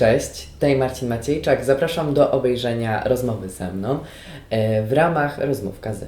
Cześć, tutaj Marcin Maciejczak. Zapraszam do obejrzenia rozmowy ze mną e, w ramach Rozmówka z.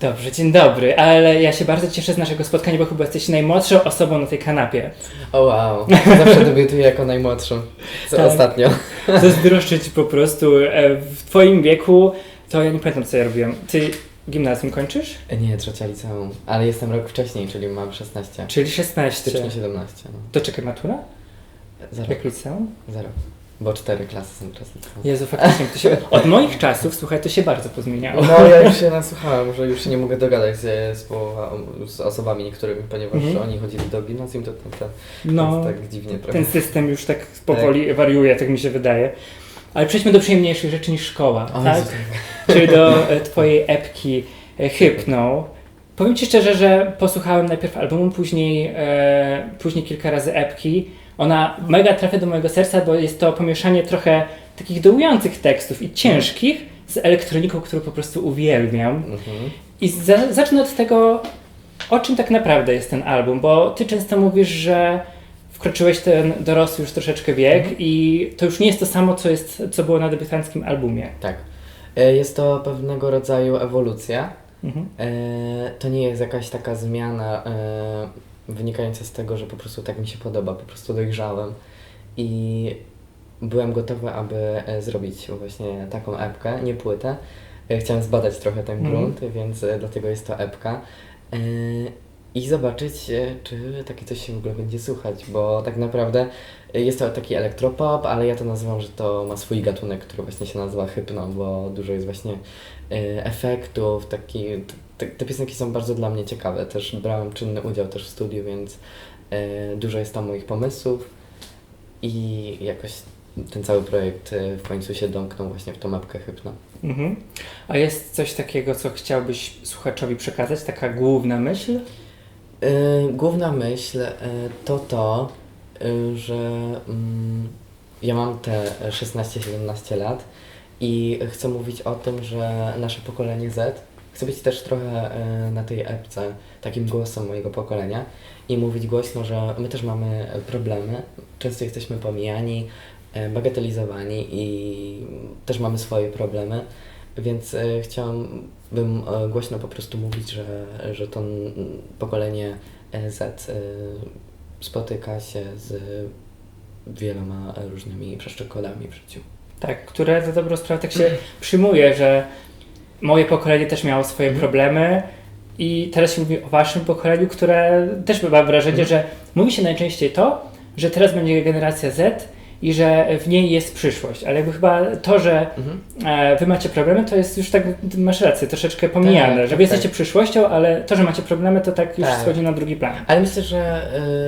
Dobrze, dzień dobry, ale ja się bardzo cieszę z naszego spotkania, bo chyba jesteś najmłodszą osobą na tej kanapie. O wow, zawsze debiutuję jako najmłodszy. Co Tak. ostatnio. Zazdroszczę ci po prostu. e, W twoim wieku to ja nie pamiętam co ja robiłem. Ty gimnazjum kończysz? Nie, trzecia liceum, ale jestem rok wcześniej, czyli mam 16. Czyli W 16. styczniu 17. No. To czekaj, matura? Za rok, Jak liceum? za rok. Bo cztery klasy są teraz liceum. Jezu, faktycznie, to się, od moich czasów, słuchaj, to się bardzo pozmieniało. No ja już się nasłuchałem, że już się nie mogę dogadać z, z, połowa, z osobami niektórymi, ponieważ Mhm. oni chodzili do gimnazjum, to ten, No, tak dziwnie trochę. ten system już tak powoli wariuje, tak mi się wydaje. Ale przejdźmy do przyjemniejszych rzeczy niż szkoła, O tak? Jezu, Czyli do e, twojej epki e, Hypną. Powiem Ci szczerze, że posłuchałem najpierw albumu, później, e, później kilka razy epki. Ona mega trafia do mojego serca, bo jest to pomieszanie trochę takich dołujących tekstów i ciężkich z elektroniką, którą po prostu uwielbiam. Mhm. I za, zacznę od tego, o czym tak naprawdę jest ten album, bo Ty często mówisz, że wkroczyłeś ten dorosły już troszeczkę wiek i to już nie jest to samo, co, jest, co było na debiutanckim albumie. Tak. E, Jest to pewnego rodzaju ewolucja. Mhm. E, To nie jest jakaś taka zmiana e, wynikająca z tego, że po prostu tak mi się podoba, po prostu dojrzałem i byłem gotowy, aby zrobić właśnie taką epkę, nie płytę. Chciałem zbadać trochę ten Mhm. grunt, więc e, dlatego jest to epka. I zobaczyć, e, czy takie coś się w ogóle będzie słuchać, bo tak naprawdę e, jest to taki elektropop, ale ja to nazywam, że to ma swój gatunek, który właśnie się nazywa hypno, bo dużo jest właśnie e, efektów, taki, te, te piosenki są bardzo dla mnie ciekawe, też brałem czynny udział też w studiu, więc dużo jest tam moich pomysłów i jakoś ten cały projekt w końcu się domknął właśnie w tą mapkę hypno. Mhm. A jest coś takiego, co chciałbyś słuchaczowi przekazać? Taka główna myśl? Y, Główna myśl y, to to, y, że mm, ja mam te 16-17 lat i chcę mówić o tym, że nasze pokolenie Z chce być też trochę na tej epce takim głosem mojego pokolenia i mówić głośno, że my też mamy problemy, często jesteśmy pomijani, bagatelizowani i też mamy swoje problemy, więc y, chciałbym y, głośno po prostu mówić, że, że to pokolenie e, Z spotyka się z wieloma e, różnymi przeszkodami w życiu. Tak, które za dobrą sprawę tak się przyjmuje, że moje pokolenie też miało swoje Mhm. problemy i teraz się mówi o waszym pokoleniu, które też ma wrażenie, Mhm. że mówi się najczęściej to, że teraz będzie generacja Z i że w niej jest przyszłość, ale jakby chyba to, że Mhm. e, wy macie problemy, to jest już tak, masz rację, troszeczkę pomijane, Tak, że tak, wy jesteście tak. przyszłością, ale to, że macie problemy, to tak już Tak. schodzi na drugi plan. Ale myślę, że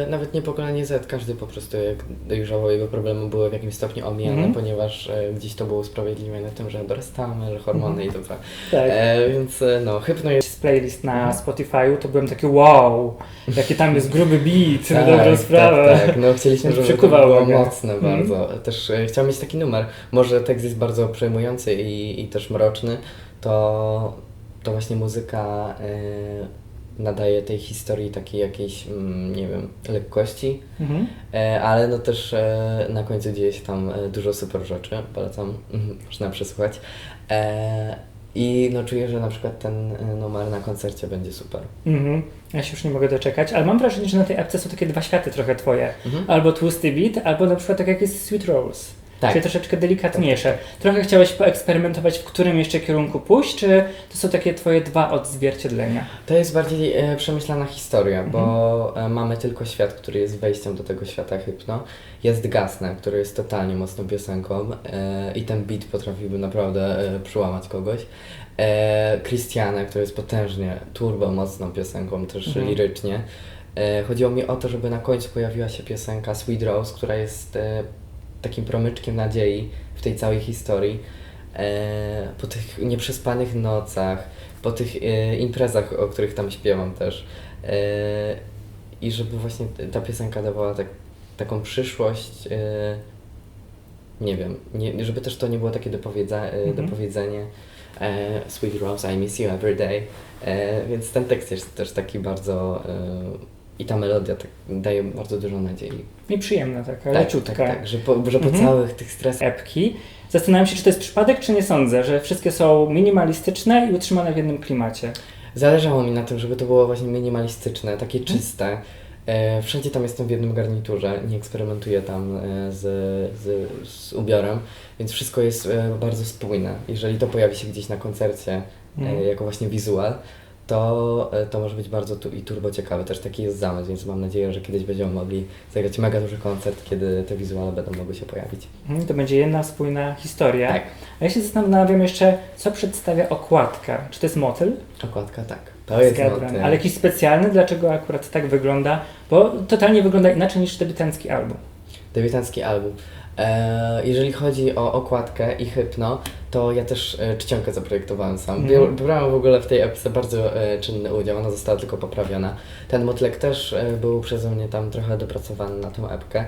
y, nawet nie pokolenie Z, każdy po prostu jak dojrzało, jego problemy były w jakimś stopniu omijane, Mhm. ponieważ y, gdzieś to było usprawiedliwione tym, że dorastamy, że hormony i to. Tak. E, więc no, hypno jest z playlist na Spotify'u, to byłem taki wow, jaki tam jest gruby beat, Tak, dobrą sprawę. Tak, tak. No chcieliśmy, żeby to było mocne Mhm. Bardzo. Też e, chciałem mieć taki numer. Może tekst jest bardzo przejmujący i, i też mroczny, to, to właśnie muzyka e, nadaje tej historii takiej jakiejś, mm, nie wiem, lekkości, Mhm. e, ale no też e, na końcu dzieje się tam e, dużo super rzeczy, polecam, mhm, można przesłuchać. E, I no czuję, że na przykład ten e, numer na koncercie będzie super. Mhm. Ja się już nie mogę doczekać, ale mam wrażenie, że na tej epce są takie dwa światy trochę twoje. Mhm. Albo tłusty beat, albo na przykład tak jak jest Sweet Rose. Tak. Czyli troszeczkę delikatniejsze. Trochę chciałeś poeksperymentować, w którym jeszcze kierunku pójść, czy to są takie twoje dwa odzwierciedlenia? To jest bardziej e, przemyślana historia, bo e, mamy tylko świat, który jest wejściem do tego świata hypno. Jest Gasne, który jest totalnie mocną piosenką e, i ten beat potrafiłby naprawdę e, przyłamać kogoś. E, Christiane, który jest potężnie turbo mocną piosenką, też Mhm. lirycznie. E, chodziło mi o to, żeby na końcu pojawiła się piosenka Sweet Rose, która jest e, takim promyczkiem nadziei w tej całej historii. E, po tych nieprzespanych nocach, po tych e, imprezach, o których tam śpiewam też. E, I żeby właśnie ta piosenka dawała tak, taką przyszłość, e, nie wiem, nie, żeby też to nie było takie dopowiedza, e, Mhm. dopowiedzenie, e, Sweet Rose, I miss you every day. E, więc ten tekst jest też taki bardzo e, i ta melodia tak daje bardzo dużo nadziei. I przyjemna taka, Tak, leciutka. tak, tak, że po, że po Mhm. całych tych stresach epki. Zastanawiam się, czy to jest przypadek, czy nie sądzę, że wszystkie są minimalistyczne i utrzymane w jednym klimacie. Zależało mi na tym, żeby to było właśnie minimalistyczne, takie Mhm. czyste. E, wszędzie tam jestem w jednym garniturze, nie eksperymentuję tam e, z, z, z ubiorem, więc wszystko jest e, bardzo spójne. Jeżeli to pojawi się gdzieś na koncercie Mhm. e, jako właśnie wizual, to, e, to może być bardzo tu i turbo ciekawe. Też taki jest zamysł, więc mam nadzieję, że kiedyś będziemy mogli zagrać mega duży koncert, kiedy te wizuale będą mogły się pojawić. Mhm, To będzie jedna spójna historia. Tak. A ja się zastanawiam jeszcze, co przedstawia okładka. Czy to jest motyl? Okładka tak. To jest Zgadzam. motyw. Ale jakiś specjalny? Dlaczego akurat tak wygląda? Bo totalnie wygląda inaczej niż debiutancki album. Debiutancki album. E, jeżeli chodzi o okładkę i hypno, to ja też e, czcionkę zaprojektowałem sam. Mm. Brałem w ogóle w tej epce bardzo e, czynny udział, ona została tylko poprawiona. Ten motylek też był przeze mnie tam trochę dopracowany na tą epkę.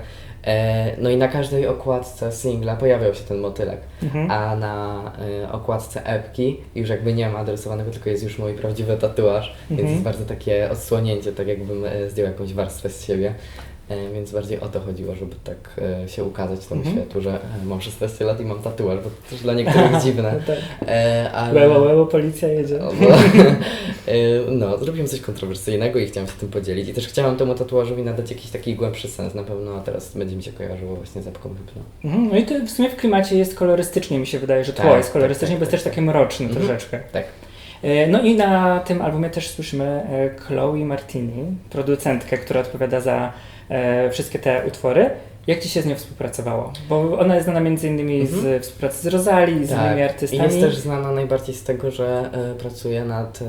No i na każdej okładce singla pojawiał się ten motylek, Mhm. a na okładce epki już jakby nie ma adresowanego, tylko jest już mój prawdziwy tatuaż, więc Mhm. jest bardzo takie odsłonięcie, tak jakbym zdjął jakąś warstwę z siebie. E, Więc bardziej o to chodziło, żeby tak e, się ukazać temu Mhm. światu, że e, mam 16 lat i mam tatuaż, bo to też dla niektórych dziwne. No tak. Ale... Łeło, łeło, policja jedzie. No, bo, no, zrobiłem coś kontrowersyjnego i chciałem się tym podzielić. I też chciałem temu tatuażowi nadać jakiś taki głębszy sens na pewno, a teraz będzie mi się kojarzyło właśnie z epką hypno. Mhm. No i to w sumie w klimacie jest kolorystycznie, mi się wydaje, że tło Tak, jest kolorystycznie, tak, bo jest tak, też tak. takie mroczne Mhm. troszeczkę. Tak. E, No i na tym albumie też słyszymy e, Chloe Martini, producentkę, która odpowiada za e, wszystkie te utwory. Jak Ci się z nią współpracowało? Bo ona jest znana między innymi Mhm. z współpracy z Rosalie, z innymi Tak. I artystami. jest też znana najbardziej z tego, że pracuje nad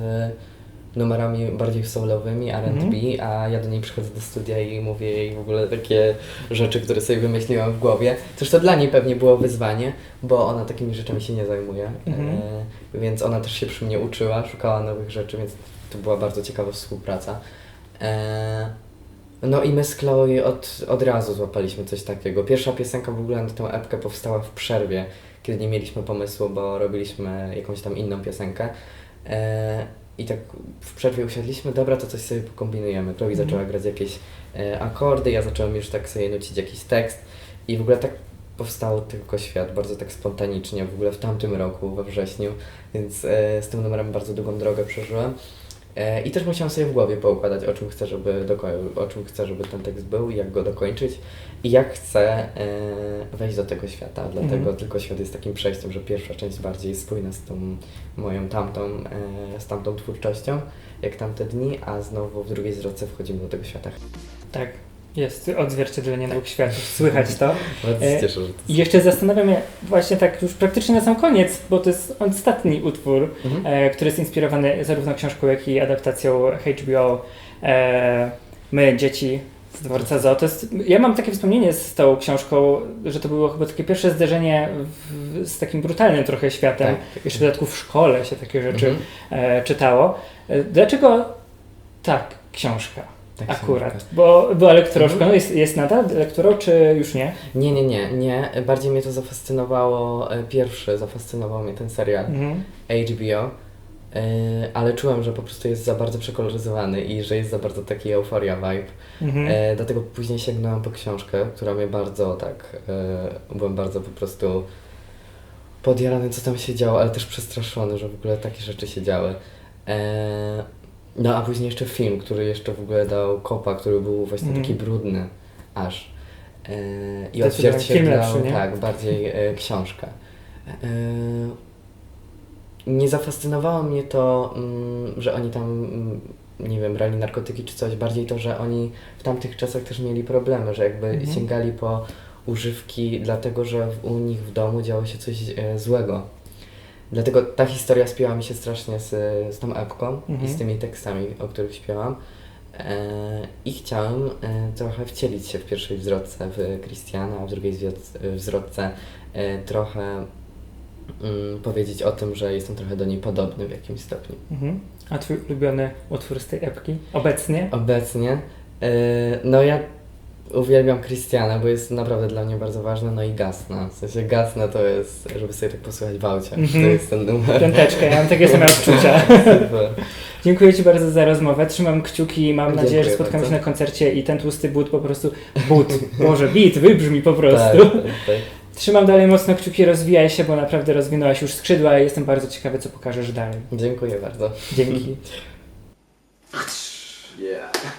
numerami bardziej soulowymi, R&B, Mhm. a ja do niej przychodzę do studia i mówię jej w ogóle takie rzeczy, które sobie wymyśliłam w głowie. Też to dla niej pewnie było wyzwanie, bo ona takimi rzeczami się nie zajmuje, Mhm. e, więc ona też się przy mnie uczyła, szukała nowych rzeczy, więc to była bardzo ciekawa współpraca. E, no i my z Chloe od, od razu złapaliśmy coś takiego. Pierwsza piosenka w ogóle na tę epkę powstała w przerwie, kiedy nie mieliśmy pomysłu, bo robiliśmy jakąś tam inną piosenkę. E, I tak w przerwie usiadliśmy, dobra, to coś sobie pokombinujemy. Chloe Mhm. zaczęła grać jakieś e, akordy, ja zacząłem już tak sobie nucić jakiś tekst i w ogóle tak powstał tylko świat, bardzo tak spontanicznie, w ogóle w tamtym roku, we wrześniu, więc e, z tym numerem bardzo długą drogę przeżyłem. E, I też musiałam sobie w głowie poukładać, o czym chcę, żeby, doko- o czym chcę, żeby ten tekst był jak go dokończyć i jak chcę e, wejść do tego świata. Dlatego Mhm. tylko świat jest takim przejściem, że pierwsza część bardziej jest spójna z tą moją tamtą, e, z tamtą twórczością, jak tamte dni, a znowu w drugiej zwrotce wchodzimy do tego świata. Tak, jest odzwierciedlenie dwóch światów, słychać to. Bardzo E, się cieszę, że to I jeszcze zastanawiam się właśnie tak już praktycznie na sam koniec, bo to jest ostatni utwór, Mhm. e, który jest inspirowany zarówno książką, jak i adaptacją HBO e, My, dzieci z dworca Zoo. To jest, ja mam takie wspomnienie z tą książką, że to było chyba takie pierwsze zderzenie w, z takim brutalnym trochę światem. Tak. Jeszcze w dodatku w szkole się takie rzeczy Mhm. e, czytało. E, dlaczego tak książka? Tak, Akurat, bo była lekturą Mhm. szkolną, jest, jest nadal lekturą, czy już nie? Nie, nie, nie, nie. Bardziej mnie to zafascynowało, e, pierwszy zafascynował mnie ten serial. Mhm. HBO, yy, ale czułem, że po prostu jest za bardzo przekoloryzowany i że jest za bardzo taki euforia vibe. Mhm. E, dlatego później sięgnąłem po książkę, która mnie bardzo tak, e, byłem bardzo po prostu podjarany, co tam się działo, ale też przestraszony, że w ogóle takie rzeczy się działy. No a później jeszcze film, który jeszcze w ogóle dał kopa, który był właśnie Mhm. taki brudny aż. E, I odzwierciedlał, tak, bardziej e, książkę. E, nie zafascynowało mnie to, mm, że oni tam, mm, nie wiem, brali narkotyki czy coś, bardziej to, że oni w tamtych czasach też mieli problemy, że jakby Mhm. sięgali po używki, dlatego że u nich w domu działo się coś złego. Dlatego ta historia spięła mi się strasznie z, z tą epką i Mhm. z tymi tekstami, o których śpiewam. E, I chciałem e, trochę wcielić się w pierwszej wzrodce w Christiana, a w drugiej wzrodce e, trochę mm, powiedzieć o tym, że jestem trochę do niej podobny w jakimś stopniu. Mhm. A twój ulubiony utwór z tej epki? Obecnie? Obecnie, e, no ja uwielbiam Christiana, bo jest naprawdę dla mnie bardzo ważne, no i Gasna. W sensie Gasna to jest, żeby sobie tak posłuchać w aucie. Mhm. To jest ten numer. Piąteczkę, ja mam takie same odczucia. Super. Dziękuję Ci bardzo za rozmowę. Trzymam kciuki, mam Dziękuję nadzieję, że spotkamy bardzo. się na koncercie i ten tłusty but po prostu. But, Boże, beat, wybrzmi po prostu. Tak, tak, tak. Trzymam dalej mocno kciuki, rozwijaj się, bo naprawdę rozwinąłeś już skrzydła i jestem bardzo ciekawy, co pokażesz dalej. Dziękuję bardzo. Dzięki. Yeah.